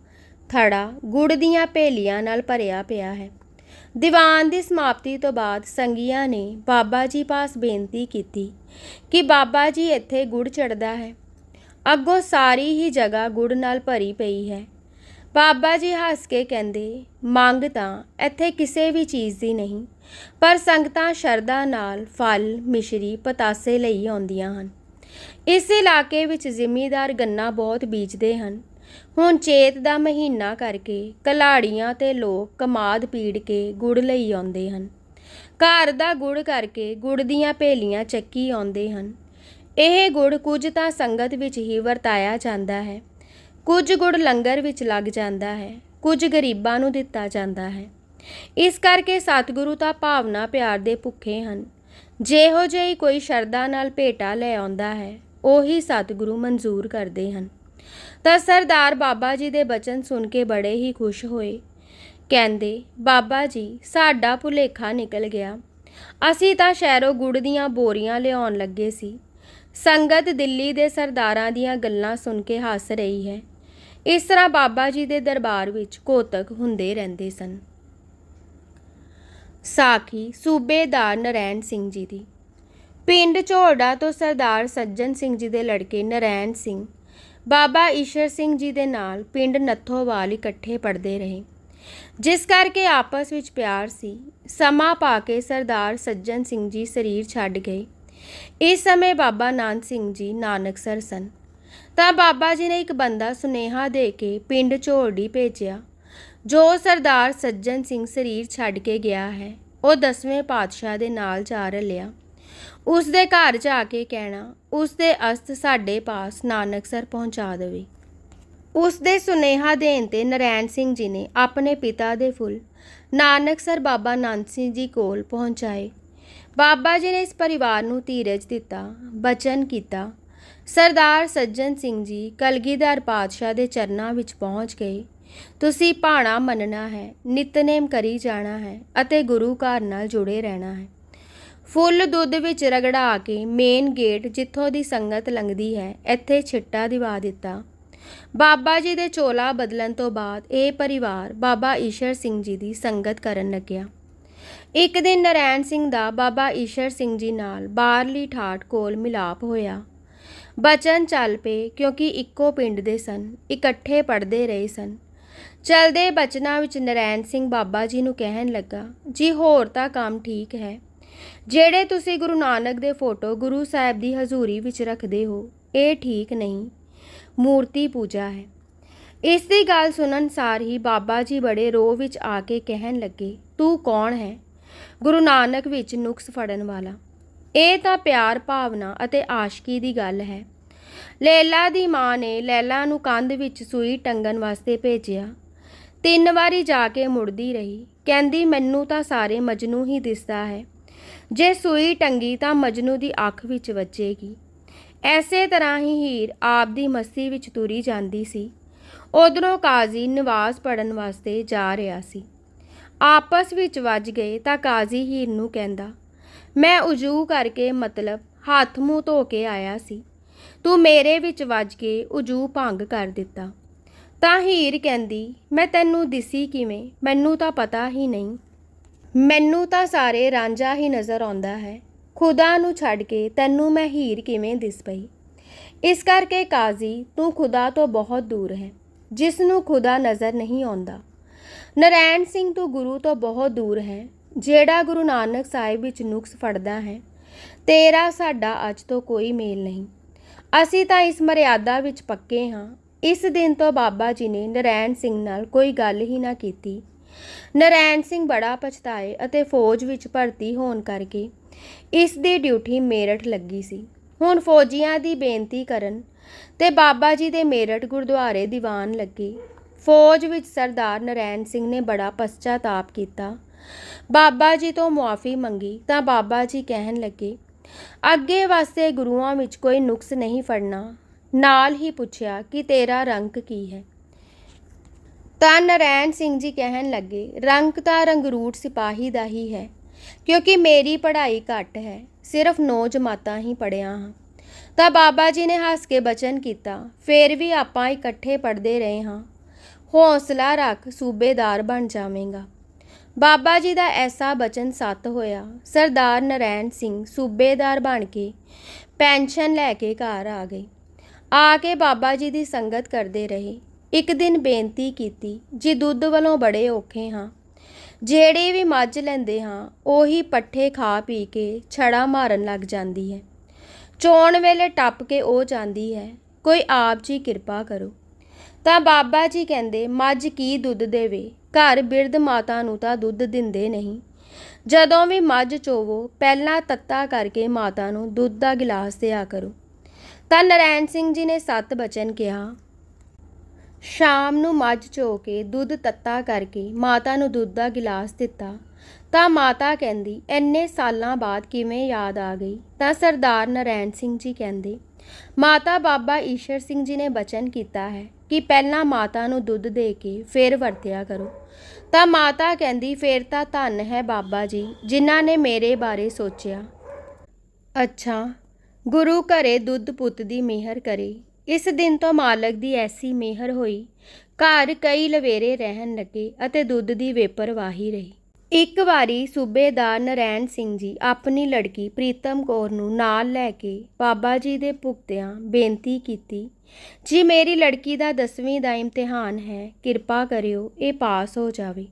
ਥੜਾ, ਗੁੜ ਦੀਆਂ ਭੇਲੀਆਂ ਨਾਲ ਭਰਿਆ ਪਿਆ ਹੈ। ਦੀਵਾਨ ਦੀ ਸਮਾਪਤੀ ਤੋਂ ਬਾਅਦ ਸੰਗੀਆਂ ਨੇ ਬਾਬਾ ਜੀ ਪਾਸ ਬੇਨਤੀ ਕੀਤੀ ਕਿ ਬਾਬਾ ਜੀ ਇੱਥੇ ਗੁੜ ਚੜਦਾ ਹੈ। ਅੱਗੋਂ ਸਾਰੀ ਹੀ ਜਗ੍ਹਾ ਗੁੜ ਨਾਲ ਭਰੀ ਪਈ ਹੈ। ਬਾਬਾ ਜੀ ਹੱਸ ਕੇ ਕਹਿੰਦੇ, ਮੰਗ ਤਾਂ ਇੱਥੇ ਕਿਸੇ ਵੀ ਚੀਜ਼ ਦੀ ਨਹੀਂ। ਪਰ ਸੰਗਤਾਂ ਸ਼ਰਧਾ ਨਾਲ ਫਲ, ਮਿਸ਼ਰੀ, ਪਤਾਸੇ ਲਈ ਆਉਂਦੀਆਂ ਹਨ। ਇਸ ਇਲਾਕੇ ਵਿੱਚ ਜ਼ਿਮੀਦਾਰ ਗੰਨਾ ਬਹੁਤ ਬੀਜਦੇ ਹਨ। ਹੁਣ ਚੇਤ ਦਾ ਮਹੀਨਾ ਕਰਕੇ ਕਲਾੜੀਆਂ ਤੇ ਲੋਕ ਕਮਾਦ ਪੀੜ ਕੇ ਗੁੜ ਲਈ ਆਉਂਦੇ ਹਨ। ਘਰ ਦਾ ਗੁੜ ਕਰਕੇ ਗੁੜ ਦੀਆਂ ਭੇਲੀਆਂ ਚੱਕੀ ਆਉਂਦੇ ਹਨ। ਇਹ ਗੁੜ ਕੁਝ ਤਾਂ ਸੰਗਤ ਵਿੱਚ ਹੀ ਵਰਤਾਇਆ ਜਾਂਦਾ ਹੈ। ਕੁਝ ਗੁੜ ਲੰਗਰ ਵਿੱਚ ਲੱਗ ਜਾਂਦਾ ਹੈ। ਕੁਝ ਗਰੀਬਾਂ ਨੂੰ ਦਿੱਤਾ ਜਾਂਦਾ ਹੈ। ਇਸ ਕਰਕੇ ਸਤਿਗੁਰੂ ਤਾਂ ਭਾਵਨਾ ਪਿਆਰ ਦੇ ਭੁੱਖੇ ਹਨ। ਜਿਹੋ ਜਿਹੀ ਕੋਈ ਸ਼ਰਧਾ ਨਾਲ ਭੇਟਾ ਲੈ ਆਉਂਦਾ ਹੈ, ਉਹੀ ਸਤਿਗੁਰੂ ਮਨਜ਼ੂਰ ਕਰਦੇ ਹਨ। ਤਾਂ ਸਰਦਾਰ ਬਾਬਾ ਜੀ ਦੇ ਬਚਨ ਸੁਣ ਕੇ ਬੜੇ ਹੀ ਖੁਸ਼ ਹੋਏ। ਕਹਿੰਦੇ, ਬਾਬਾ ਜੀ, ਸਾਡਾ ਭੁਲੇਖਾ ਨਿਕਲ ਗਿਆ। ਅਸੀਂ ਤਾਂ ਸ਼ਹਿਰੋਂ ਗੁੜ ਦੀਆਂ ਬੋਰੀਆਂ ਲਿਆਉਣ ਲੱਗੇ ਸੀ। ਸੰਗਤ ਦਿੱਲੀ ਦੇ ਸਰਦਾਰਾਂ ਦੀਆਂ ਗੱਲਾਂ ਸੁਣ ਕੇ ਹੱਸ ਰਹੀ ਹੈ। ਇਸ ਤਰ੍ਹਾਂ ਬਾਬਾ ਜੀ ਦੇ ਦਰਬਾਰ ਵਿੱਚ ਕੋਤਕ ਹੁੰਦੇ ਰਹਿੰਦੇ ਸਨ। ਸਾਖੀ ਸੂਬੇਦਾਰ ਨਰੈਣ ਸਿੰਘ ਜੀ ਦੀ। ਪਿੰਡ ਝੋੜਾ ਤੋਂ ਸਰਦਾਰ ਸੱਜਣ ਸਿੰਘ ਜੀ ਦੇ ਲੜਕੇ ਨਰੈਣ ਸਿੰਘ, ਬਾਬਾ ਈਸ਼ਰ ਸਿੰਘ ਜੀ ਦੇ ਨਾਲ ਪਿੰਡ ਨੱਥੋਵਾਲ ਇਕੱਠੇ ਪੜਦੇ ਰਹੇ। ਜਿਸ ਕਰਕੇ ਆਪਸ ਵਿੱਚ ਪਿਆਰ ਸੀ। ਸਮਾਂ ਪਾ ਕੇ ਸਰਦਾਰ ਸੱਜਣ ਸਿੰਘ ਜੀ ਸਰੀਰ ਛੱਡ ਗਏ। ਇਸ ਸਮੇਂ ਬਾਬਾ ਨਾਨਕ ਸਿੰਘ ਜੀ ਨਾਨਕਸਰ ਸਨ। ਤਾਂ ਬਾਬਾ ਜੀ ਨੇ ਇੱਕ ਬੰਦਾ ਸੁਨੇਹਾ ਦੇ ਕੇ ਪਿੰਡ ਝੋੜੀ ਭੇਜਿਆ। ਜੋ ਸਰਦਾਰ ਸੱਜਣ ਸਿੰਘ ਸਰੀਰ ਛੱਡ ਕੇ ਗਿਆ ਹੈ, ਉਹ ਦਸਵੇਂ ਪਾਤਸ਼ਾਹ ਦੇ ਨਾਲ ਜਾ ਰਲਿਆ। ਉਸ ਦੇ ਘਰ ਜਾ ਕੇ ਕਹਿਣਾ, ਉਸ ਦੇ ਅਸਤ ਸਾਡੇ ਪਾਸ ਨਾਨਕਸਰ ਪਹੁੰਚਾ ਦੇਵੇ। ਉਸ ਦੇ ਸੁਨੇਹਾ ਦੇਣ ਤੇ ਨਰੈਣ ਸਿੰਘ ਜੀ ਨੇ ਆਪਣੇ ਪਿਤਾ ਦੇ ਫੁੱਲ ਨਾਨਕਸਰ ਬਾਬਾ ਨੰਦ ਸਿੰਘ ਜੀ ਕੋਲ ਪਹੁੰਚਾਏ। ਬਾਬਾ ਜੀ ਨੇ ਇਸ ਪਰਿਵਾਰ ਨੂੰ ਧੀਰਜ ਦਿੱਤਾ, ਬਚਨ ਕੀਤਾ। ਸਰਦਾਰ ਸੱਜਣ ਸਿੰਘ ਜੀ ਕਲਗੀਧਰ ਪਾਤਸ਼ਾਹ ਦੇ ਚਰਨਾਂ ਵਿੱਚ ਪਹੁੰਚ ਗਏ। ਤੁਸੀਂ ਭਾਣਾ ਮੰਨਣਾ ਹੈ, ਨਿਤਨੇਮ ਕਰੀ ਜਾਣਾ ਹੈ ਅਤੇ ਗੁਰੂ ਘਰ ਨਾਲ ਜੁੜੇ ਰਹਿਣਾ ਹੈ। ਫੁੱਲ ਦੁੱਧ ਵਿੱਚ ਰਗੜਾ ਕੇ ਮੇਨ ਗੇਟ ਜਿੱਥੋਂ ਦੀ ਸੰਗਤ ਲੰਘਦੀ ਹੈ, ਇੱਥੇ ਛਿੱਟਾ ਦਿਵਾ ਦਿੱਤਾ। ਬਾਬਾ ਜੀ ਦੇ ਚੋਲਾ ਬਦਲਣ ਤੋਂ ਬਾਅਦ ਇਹ ਪਰਿਵਾਰ ਬਾਬਾ ਈਸ਼ਰ ਸਿੰਘ ਜੀ ਦੀ ਸੰਗਤ ਕਰਨ ਲੱਗਿਆ। ਇੱਕ ਦਿਨ ਨਰੈਣ ਸਿੰਘ ਦਾ ਬਾਬਾ ਈਸ਼ਰ ਸਿੰਘ ਜੀ ਨਾਲ ਬਾਹਰਲੀ ਠਾਠ ਕੋਲ ਮਿਲਾਪ ਹੋਇਆ। ਬਚਨ ਚੱਲ ਪਏ ਕਿਉਂਕਿ ਇੱਕੋ ਪਿੰਡ ਦੇ ਸਨ, ਇਕੱਠੇ ਪੜਦੇ ਰਹੇ ਸਨ। ਚਲਦੇ ਬਚਨਾਂ ਵਿੱਚ ਨਰੈਣ ਸਿੰਘ ਬਾਬਾ ਜੀ ਨੂੰ ਕਹਿਣ ਲੱਗਾ, ਜੀ ਹੋਰ ਤਾਂ ਕੰਮ ਠੀਕ ਹੈ। ਜਿਹੜੇ ਤੁਸੀਂ ਗੁਰੂ ਨਾਨਕ ਦੇ ਫੋਟੋ ਗੁਰੂ ਸਾਹਿਬ ਦੀ ਹਜ਼ੂਰੀ ਵਿੱਚ ਰੱਖਦੇ ਹੋ, ਇਹ ਠੀਕ ਨਹੀਂ। ਮੂਰਤੀ ਪੂਜਾ ਹੈ। ਇਸ ਦੀ ਗੱਲ ਸੁਣਨ ਸਾਰ ਹੀ ਬਾਬਾ ਜੀ ਬੜੇ ਰੋਹ ਵਿੱਚ ਆ ਕੇ ਕਹਿਣ ਲੱਗੇ, ਤੂੰ ਕੌਣ ਹੈ? ਗੁਰੂ ਨਾਨਕ ਵਿੱਚ ਨੁਕਸ ਫੜਨ ਵਾਲਾ। ਇਹ ਤਾਂ ਪਿਆਰ ਭਾਵਨਾ ਅਤੇ ਆਸ਼ਕੀ ਦੀ ਗੱਲ ਹੈ। ਲੈਲਾ ਦੀ ਮਾਂ ਨੇ ਲੈਲਾ ਨੂੰ ਕੰਧ ਵਿੱਚ ਸੂਈ ਟੰਗਣ ਵਾਸਤੇ ਭੇਜਿਆ। ਤਿੰਨ ਵਾਰੀ ਜਾ ਕੇ ਮੁੜਦੀ ਰਹੀ। ਕਹਿੰਦੀ, ਮੈਨੂੰ ਤਾਂ ਸਾਰੇ ਮਜਨੂ ਹੀ ਦਿਸਦਾ ਹੈ। ਜੇ ਸੂਈ ਟੰਗੀ ਤਾਂ ਮਜਨੂ ਦੀ ਅੱਖ ਵਿੱਚ ਵੱਜੇਗੀ। ਐਸੇ ਤਰ੍ਹਾਂ ਹੀ ਹੀਰ ਆਪ ਦੀ ਮਸਤੀ ਵਿੱਚ ਤੁਰੀ ਜਾਂਦੀ ਸੀ। ਉਧਰੋਂ ਕਾਜ਼ੀ ਨਵਾਜ਼ ਪੜਨ ਵਾਸਤੇ ਜਾ ਰਿਹਾ ਸੀ। ਆਪਸ ਵਿੱਚ ਵੱਜ ਗਏ ਤਾਂ ਕਾਜ਼ੀ ਹੀਰ ਨੂੰ ਕਹਿੰਦਾ, ਮੈਂ ਉਜੂ ਕਰਕੇ ਮਤਲਬ ਹੱਥ ਮੂੰਹ ਧੋ ਕੇ ਆਇਆ ਸੀ। ਤੂੰ ਮੇਰੇ ਵਿੱਚ ਵੱਜ ਕੇ ਉਜੂ ਭੰਗ ਕਰ ਦਿੱਤਾ। ਤਾਂ ਹੀਰ ਕਹਿੰਦੀ, ਮੈਂ ਤੈਨੂੰ ਦਿਸੀ ਕਿਵੇਂ? ਮੈਨੂੰ ਤਾਂ ਪਤਾ ਹੀ ਨਹੀਂ। ਮੈਨੂੰ ਤਾਂ ਸਾਰੇ ਰਾਂਝਾ ਹੀ ਨਜ਼ਰ ਆਉਂਦਾ ਹੈ। ਖੁਦਾ ਨੂੰ ਛੱਡ ਕੇ ਤੈਨੂੰ ਮੈਂ ਹੀਰ ਕਿਵੇਂ ਦਿਸ ਪਈ? ਇਸ ਕਰਕੇ ਕਾਜ਼ੀ, ਤੂੰ ਖੁਦਾ ਤੋਂ ਬਹੁਤ ਦੂਰ ਹੈ, ਜਿਸ ਨੂੰ ਖੁਦਾ ਨਜ਼ਰ ਨਹੀਂ ਆਉਂਦਾ। ਨਰੈਣ ਸਿੰਘ ਤੂੰ ਗੁਰੂ ਤੋਂ ਬਹੁਤ ਦੂਰ ਹੈ, ਜਿਹੜਾ ਗੁਰੂ ਨਾਨਕ ਸਾਹਿਬ ਵਿੱਚ ਨੁਕਸ ਫੜਦਾ ਹੈ। ਤੇਰਾ ਸਾਡਾ ਅੱਜ ਤੋਂ ਕੋਈ ਮੇਲ ਨਹੀਂ। ਅਸੀਂ ਤਾਂ ਇਸ ਮਰਿਆਦਾ ਵਿੱਚ ਪੱਕੇ ਹਾਂ ਇਸ ਦਿਨ ਤੋਂ ਬਾਬਾ ਜੀ ਨੇ ਨਰੈਣ ਸਿੰਘ ਨਾਲ ਕੋਈ ਗੱਲ ਹੀ ਨਾ ਕੀਤੀ। ਨਰੈਣ ਸਿੰਘ ਬੜਾ ਪਛਤਾਏ ਅਤੇ ਫੌਜ ਵਿੱਚ ਭਰਤੀ ਹੋਣ ਕਰਕੇ ਇਸ ਦੀ ਡਿਊਟੀ ਮੇਰਠ ਲੱਗੀ ਸੀ। ਹੁਣ ਫੌਜੀਆਂ ਦੀ ਬੇਨਤੀ ਕਰਨ ਤੇ ਬਾਬਾ ਜੀ ਦੇ ਮੇਰਠ ਗੁਰਦੁਆਰੇ ਦੀਵਾਨ ਲੱਗੇ। ਫੌਜ ਵਿੱਚ ਸਰਦਾਰ ਨਰੈਣ ਸਿੰਘ ਨੇ ਬੜਾ ਪਛਤਾਤਾਪ ਕੀਤਾ। ਬਾਬਾ ਜੀ ਤੋਂ ਮੁਆਫੀ ਮੰਗੀ ਤਾਂ ਬਾਬਾ ਜੀ ਕਹਿਣ ਲੱਗੇ, ਅੱਗੇ ਵਾਸਤੇ ਗੁਰੂਆਂ ਵਿੱਚ ਕੋਈ ਨੁਕਸ ਨਹੀਂ ਫੜਨਾ। ਨਾਲ ਹੀ ਪੁੱਛਿਆ ਕਿ ਤੇਰਾ ਰੰਗ ਕੀ ਹੈ। ਤਾਂ ਨਰੈਣ ਸਿੰਘ ਜੀ ਕਹਿਣ ਲੱਗੇ, ਰੰਗ ਤਾਂ ਰੰਗਰੂਟ ਸਿਪਾਹੀ ਦਾ ਹੀ ਹੈ, ਕਿਉਂਕਿ ਮੇਰੀ ਪੜ੍ਹਾਈ ਘੱਟ ਹੈ, ਸਿਰਫ ਨੌ ਜਮਾਤਾਂ ਹੀ ਪੜ੍ਹਿਆ ਹਾਂ। ਤਾਂ ਬਾਬਾ ਜੀ ਨੇ ਹੱਸ ਕੇ ਬਚਨ ਕੀਤਾ, ਫੇਰ ਵੀ ਆਪਾਂ ਇਕੱਠੇ ਪੜ੍ਹਦੇ ਰਹੇ ਹਾਂ। ਹੌਸਲਾ ਰੱਖ ਸੂਬੇਦਾਰ ਬਣ ਜਾਵੇਂਗਾ। ਬਾਬਾ ਜੀ ਦਾ ਐਸਾ ਬਚਨ ਸੱਤ ਹੋਇਆ, ਸਰਦਾਰ ਨਰੈਣ ਸਿੰਘ ਸੂਬੇਦਾਰ ਬਣ ਕੇ ਪੈਨਸ਼ਨ ਲੈ ਕੇ ਘਰ ਆ ਗਏ। ਆ ਕੇ ਬਾਬਾ ਜੀ ਦੀ ਸੰਗਤ ਕਰਦੇ ਰਹੇ। ਇੱਕ ਦਿਨ ਬੇਨਤੀ ਕੀਤੀ, ਜੀ ਦੁੱਧ ਵੱਲੋਂ ਬੜੇ ਔਖੇ ਹਾਂ। ਜਿਹੜੀ ਵੀ ਮੱਝ ਲੈਂਦੇ ਹਾਂ, ਉਹੀ ਪੱਠੇ ਖਾ ਪੀ ਕੇ ਛੜਾ ਮਾਰਨ ਲੱਗ ਜਾਂਦੀ ਹੈ। ਚੋਣ ਵੇਲੇ ਟੱਪ ਕੇ ਉਹ ਜਾਂਦੀ ਹੈ। ਕੋਈ ਆਪ ਜੀ ਕਿਰਪਾ ਕਰੋ। ਤਾਂ ਬਾਬਾ ਜੀ ਕਹਿੰਦੇ, ਮੱਝ ਕੀ ਦੁੱਧ ਦੇਵੇ? ਘਰ ਬਿਰਧ ਮਾਤਾ ਨੂੰ ਤਾਂ ਦੁੱਧ ਦਿੰਦੇ ਨਹੀਂ। ਜਦੋਂ ਵੀ ਮੱਝ ਚੋਵੋ, ਪਹਿਲਾਂ ਤੱਤਾ ਕਰਕੇ ਮਾਤਾ ਨੂੰ ਦੁੱਧ ਦਾ ਗਿਲਾਸ ਦਿਆ ਕਰੋ। ਤਾਂ ਨਰੈਣ ਸਿੰਘ ਜੀ ਨੇ ਸੱਤ ਬਚਨ ਕਿਹਾ। ਸ਼ਾਮ ਨੂੰ ਮੱਝ ਚੋ ਕੇ ਦੁੱਧ ਤੱਤਾ ਕਰਕੇ ਮਾਤਾ ਨੂੰ ਦੁੱਧ ਦਾ ਗਿਲਾਸ ਦਿੱਤਾ। ਤਾਂ ਮਾਤਾ ਕਹਿੰਦੀ ਐਨੇ ਸਾਲਾਂ ਬਾਅਦ ਕਿਵੇਂ ਯਾਦ ਆ ਗਈ? ਤਾਂ ਸਰਦਾਰ ਨਰੈਣ ਸਿੰਘ ਜੀ ਕਹਿੰਦੇ, ਮਾਤਾ ਬਾਬਾ ਈਸ਼ਰ ਸਿੰਘ ਜੀ ਨੇ ਬਚਨ ਕੀਤਾ ਹੈ ਕਿ ਪਹਿਲਾਂ ਮਾਤਾ ਨੂੰ ਦੁੱਧ ਦੇ ਕੇ ਫਿਰ ਵਰਤਿਆ ਕਰੋ। ਤਾਂ ਮਾਤਾ ਕਹਿੰਦੀ, ਫੇਰ ਤਾਂ ਧੰਨ ਹੈ ਬਾਬਾ ਜੀ, ਜਿਨ੍ਹਾਂ ਨੇ ਮੇਰੇ ਬਾਰੇ ਸੋਚਿਆ। ਅੱਛਾ ਗੁਰੂ ਘਰੇ ਦੁੱਧ ਪੁੱਤ ਦੀ ਮਿਹਰ ਕਰੇ। ਇਸ ਦਿਨ ਤੋਂ ਮਾਲਕ ਦੀ ਐਸੀ ਮਿਹਰ ਹੋਈ। ਘਰ ਕਈ ਲਵੇਰੇ ਰਹਿਣ ਲੱਗੇ ਅਤੇ ਦੁੱਧ ਦੀ ਵੇਪਰਵਾਹੀ ਰਹੀ। ਇੱਕ ਵਾਰੀ ਸੂਬੇਦਾਰ ਨਰੈਣ ਸਿੰਘ ਜੀ ਆਪਣੀ ਲੜਕੀ ਪ੍ਰੀਤਮ ਕੌਰ ਨੂੰ ਨਾਲ ਲੈ ਕੇ ਬਾਬਾ ਜੀ ਦੇ ਭੁਗਤਿਆਂ ਬੇਨਤੀ ਕੀਤੀ, ਜੀ ਮੇਰੀ ਲੜਕੀ ਦਾ 10ਵੀਂ ਦਾ ਇਮਤਿਹਾਨ ਹੈ, ਕਿਰਪਾ ਕਰਿਓ, ਇਹ ਪਾਸ ਹੋ ਜਾਵੇ।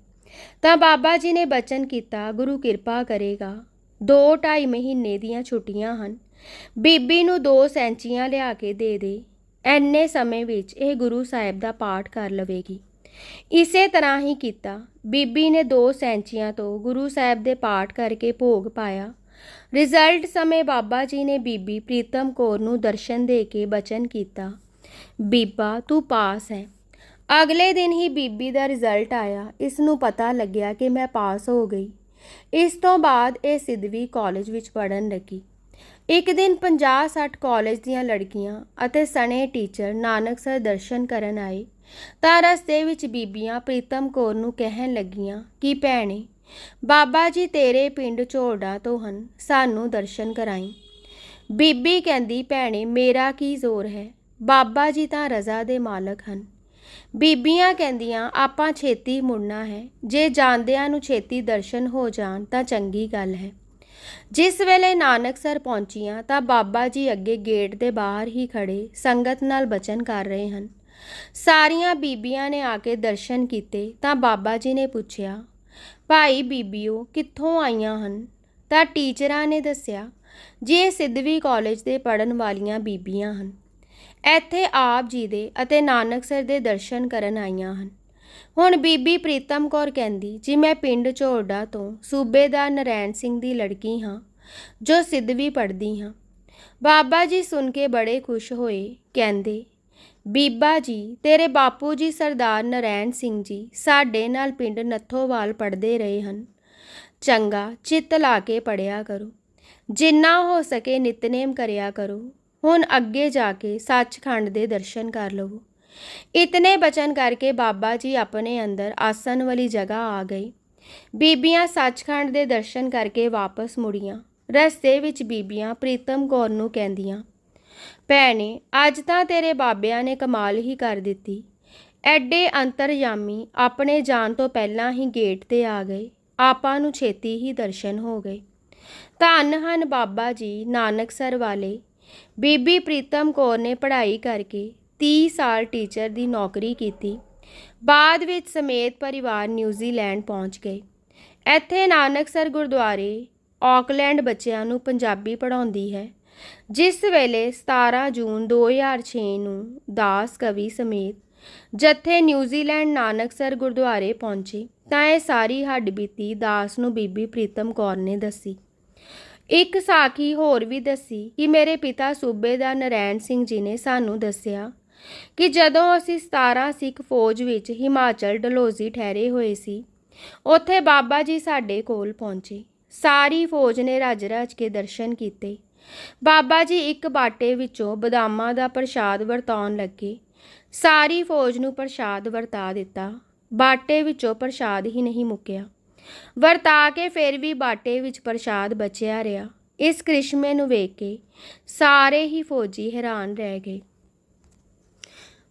ਤਾਂ ਬਾਬਾ ਜੀ ਨੇ ਬਚਨ ਕੀਤਾ, ਗੁਰੂ ਕਿਰਪਾ ਕਰੇਗਾ। 2.5 ਮਹੀਨੇ ਦੀਆਂ ਛੁੱਟੀਆਂ ਹਨ। ਬੀਬੀ ਨੂੰ ਦੋ ਸੈਂਚੀਆਂ ਲਿਆ ਕੇ ਦੇ ਦੇ। ਐਨੇ ਸਮੇਂ ਵਿੱਚ ਇਹ ਗੁਰੂ ਸਾਹਿਬ ਦਾ ਪਾਠ ਕਰ ਲਵੇਗੀ। ਇਸੇ ਤਰ੍ਹਾਂ ਹੀ ਕੀਤਾ। ਬੀਬੀ ਨੇ ਦੋ ਸੈਂਚੀਆਂ ਤੋਂ ਗੁਰੂ ਸਾਹਿਬ ਦੇ ਪਾਠ ਕਰਕੇ ਭੋਗ ਪਾਇਆ। ਰਿਜ਼ਲਟ ਸਮੇਂ ਬਾਬਾ ਜੀ ਨੇ ਬੀਬੀ ਪ੍ਰੀਤਮ ਕੌਰ ਨੂੰ ਦਰਸ਼ਨ ਦੇ ਕੇ ਬਚਨ ਕੀਤਾ। ਬੀਬਾ, ਤੂੰ ਪਾਸ ਹੈ। ਅਗਲੇ ਦਿਨ ਹੀ ਬੀਬੀ ਦਾ ਰਿਜ਼ਲਟ ਆਇਆ। ਇਸ ਨੂੰ ਪਤਾ ਲੱਗਿਆ ਕਿ ਮੈਂ ਪਾਸ ਹੋ ਗਈ। ਇਸ ਤੋਂ ਬਾਅਦ ਇਹ ਸਿੱਧਵੀ ਕਾਲਜ ਵਿੱਚ ਪੜਨ ਲੱਗੀ। ਇੱਕ ਦਿਨ 50-60 ਕਾਲਜ ਦੀਆਂ ਲੜਕੀਆਂ ਅਤੇ ਸਣੇ ਟੀਚਰ ਨਾਨਕਸਰ ਦਰਸ਼ਨ ਕਰਨ ਆਏ ਤਾਂ ਰਸਤੇ ਵਿੱਚ ਬੀਬੀਆਂ ਪ੍ਰੀਤਮ ਕੌਰ ਨੂੰ ਕਹਿਣ ਲੱਗੀਆਂ ਕਿ, ਭੈਣੇ, ਬਾਬਾ ਜੀ ਤੇਰੇ ਪਿੰਡ ਝੋੜਾ ਤੋਂ ਹਨ, ਸਾਨੂੰ ਦਰਸ਼ਨ ਕਰਾਈ। ਬੀਬੀ ਕਹਿੰਦੀ, ਭੈਣੇ, ਮੇਰਾ ਕੀ ਜ਼ੋਰ ਹੈ? ਬਾਬਾ ਜੀ ਤਾਂ ਰਜ਼ਾ ਦੇ ਮਾਲਕ ਹਨ। ਬੀਬੀਆਂ ਕਹਿੰਦੀਆਂ, ਆਪਾਂ ਛੇਤੀ ਮੁੜਨਾ ਹੈ। ਜੇ ਜਾਂਦਿਆਂ ਨੂੰ ਛੇਤੀ ਦਰਸ਼ਨ ਹੋ ਜਾਣ ਤਾਂ ਚੰਗੀ ਗੱਲ ਹੈ। ਜਿਸ ਵੇਲੇ ਨਾਨਕਸਰ ਪਹੁੰਚੀਆਂ ਤਾਂ ਬਾਬਾ ਜੀ ਅੱਗੇ ਗੇਟ ਦੇ ਬਾਹਰ ਹੀ ਖੜੇ ਸੰਗਤ ਨਾਲ ਬਚਨ ਕਰ ਰਹੇ ਹਨ। ਸਾਰੀਆਂ ਬੀਬੀਆਂ ਨੇ ਆ ਕੇ ਦਰਸ਼ਨ ਕੀਤੇ ਤਾਂ ਬਾਬਾ ਜੀ ਨੇ ਪੁੱਛਿਆ, ਭਾਈ ਬੀਬੀਓ, ਕਿੱਥੋਂ ਆਈਆਂ ਹਨ? ਤਾਂ ਟੀਚਰਾਂ ਨੇ ਦੱਸਿਆ, ਜੇ, ਇਹ ਸਿੱਧਵੀ ਕਾਲਜ ਦੇ ਪੜਨ ਵਾਲੀਆਂ ਬੀਬੀਆਂ ਹਨ। ਇੱਥੇ ਆਪ ਜੀ ਦੇ ਅਤੇ ਨਾਨਕਸਰ ਦੇ ਦਰਸ਼ਨ ਕਰਨ ਆਈਆਂ ਹਨ। ਹੁਣ ਬੀਬੀ ਪ੍ਰੀਤਮ ਕੌਰ ਕਹਿੰਦੀ, ਜੀ ਮੈਂ ਪਿੰਡ ਝੋੜਾ ਤੋਂ ਸੂਬੇਦਾਰ ਨਰੈਣ ਸਿੰਘ ਦੀ ਲੜਕੀ ਹਾਂ, ਜੋ ਸਿੱਧਵੀ ਪੜ੍ਹਦੀ ਹਾਂ। ਬਾਬਾ ਜੀ ਸੁਣ ਕੇ ਬੜੇ ਖੁਸ਼ ਹੋਏ, ਕਹਿੰਦੇ, ਬੀਬਾ ਜੀ, ਤੇਰੇ ਬਾਪੂ ਜੀ ਸਰਦਾਰ ਨਰੈਣ ਸਿੰਘ ਜੀ ਸਾਡੇ ਨਾਲ ਪਿੰਡ ਨੱਥੋਵਾਲ ਪੜ੍ਹਦੇ ਰਹੇ ਹਨ। ਚੰਗਾ ਚਿੱਤ ਲਾ ਕੇ ਪੜਿਆ ਕਰੋ। ਜਿੰਨਾ ਹੋ ਸਕੇ ਨਿਤਨੇਮ ਕਰਿਆ ਕਰੋ। ਹੁਣ ਅੱਗੇ ਜਾ ਕੇ ਸੱਚਖੰਡ ਦੇ ਦਰਸ਼ਨ ਕਰ ਲਵੋ। ਇਤਨੇ ਬਚਨ ਕਰਕੇ ਬਾਬਾ ਜੀ ਆਪਣੇ ਅੰਦਰ ਆਸਨ ਵਾਲੀ ਜਗ੍ਹਾ ਆ ਗਏ ਬੀਬੀਆਂ ਸੱਚਖੰਡ ਦੇ ਦਰਸ਼ਨ ਕਰਕੇ ਵਾਪਸ ਮੁੜੀਆਂ ਰਸਤੇ ਵਿੱਚ ਬੀਬੀਆਂ ਪ੍ਰੀਤਮ ਕੌਰ ਨੂੰ ਕਹਿੰਦੀਆਂ ਭੈਣੇ ਅੱਜ ਤਾਂ ਤੇਰੇ ਬਾਬਿਆਂ ਨੇ ਕਮਾਲ ਹੀ ਕਰ ਦਿੱਤੀ ਐਡੇ ਅੰਤਰਯਾਮੀ ਆਪਣੇ ਜਾਣ ਤੋਂ ਪਹਿਲਾਂ ਹੀ ਗੇਟ ਤੇ ਆ ਗਏ ਆਪਾਂ ਨੂੰ ਛੇਤੀ ਹੀ ਦਰਸ਼ਨ ਹੋ ਗਏ ਧੰਨ ਹਨ ਬਾਬਾ ਜੀ ਨਾਨਕਸਰ ਵਾਲੇ ਬੀਬੀ ਪ੍ਰੀਤਮ ਕੌਰ ਨੇ ਪੜ੍ਹਾਈ ਕਰਕੇ 30 ਸਾਲ ਟੀਚਰ ਦੀ ਨੌਕਰੀ ਕੀਤੀ। ਬਾਅਦ ਵਿੱਚ ਸਮੇਤ ਪਰਿਵਾਰ ਨਿਊਜ਼ੀਲੈਂਡ ਪਹੁੰਚ ਗਏ। ਇੱਥੇ ਨਾਨਕਸਰ ਗੁਰਦੁਆਰੇ ਆਕਲੈਂਡ ਬੱਚਿਆਂ ਨੂੰ ਪੰਜਾਬੀ ਪੜ੍ਹਾਉਂਦੀ ਹੈ, ਜਿਸ ਵੇਲੇ 17 ਜੂਨ 2006 ਨੂੰ ਦਾਸ ਕਵੀ ਸਮੇਤ ਜਥੇ ਨਿਊਜ਼ੀਲੈਂਡ ਨਾਨਕਸਰ ਗੁਰਦੁਆਰੇ ਪਹੁੰਚੇ, ਤਾਂ ਇਹ ਸਾਰੀ ਹੱਡਬੀਤੀ ਦਾਸ ਨੂੰ ਬੀਬੀ ਪ੍ਰੀਤਮ ਕੌਰ ਨੇ ਦੱਸੀ। ਇੱਕ ਸਾਖੀ ਹੋਰ ਵੀ ਦੱਸੀ ਕਿ ਮੇਰੇ ਪਿਤਾ ਸੂਬੇਦਾਰ ਨਰੈਣ ਸਿੰਘ ਜੀ ਨੇ ਸਾਨੂੰ ਦੱਸਿਆ ਕਿ ਜਦੋਂ ਅਸੀਂ 17 ਸਿੱਖ ਫੌਜ ਵਿੱਚ ਹਿਮਾਚਲ ਡਲੋਜ਼ੀ ਠਹਿਰੇ ਹੋਏ ਸੀ, ਉੱਥੇ ਬਾਬਾ ਜੀ ਸਾਡੇ ਕੋਲ ਪਹੁੰਚੇ। ਸਾਰੀ ਫੌਜ ਨੇ ਰੱਜ ਰੱਜ ਕੇ ਦਰਸ਼ਨ ਕੀਤੇ। ਬਾਬਾ ਜੀ ਇੱਕ ਬਾਟੇ ਵਿੱਚੋਂ ਬਦਾਮਾਂ ਦਾ ਪ੍ਰਸ਼ਾਦ ਵਰਤਾਉਣ ਲੱਗੇ। ਸਾਰੀ ਫੌਜ ਨੂੰ ਪ੍ਰਸ਼ਾਦ ਵਰਤਾ ਦਿੱਤਾ। ਬਾਟੇ ਵਿੱਚੋਂ ਪ੍ਰਸ਼ਾਦ ਹੀ ਨਹੀਂ ਮੁੱਕਿਆ। ਵਰਤਾ ਕੇ ਫਿਰ ਵੀ ਬਾਟੇ ਵਿੱਚ ਪ੍ਰਸ਼ਾਦ ਬਚਿਆ ਰਿਹਾ। ਇਸ ਕ੍ਰਿਸ਼ਮੇ ਨੂੰ ਵੇਖ ਕੇ ਸਾਰੇ ਹੀ ਫੌਜੀ ਹੈਰਾਨ ਰਹਿ ਗਏ।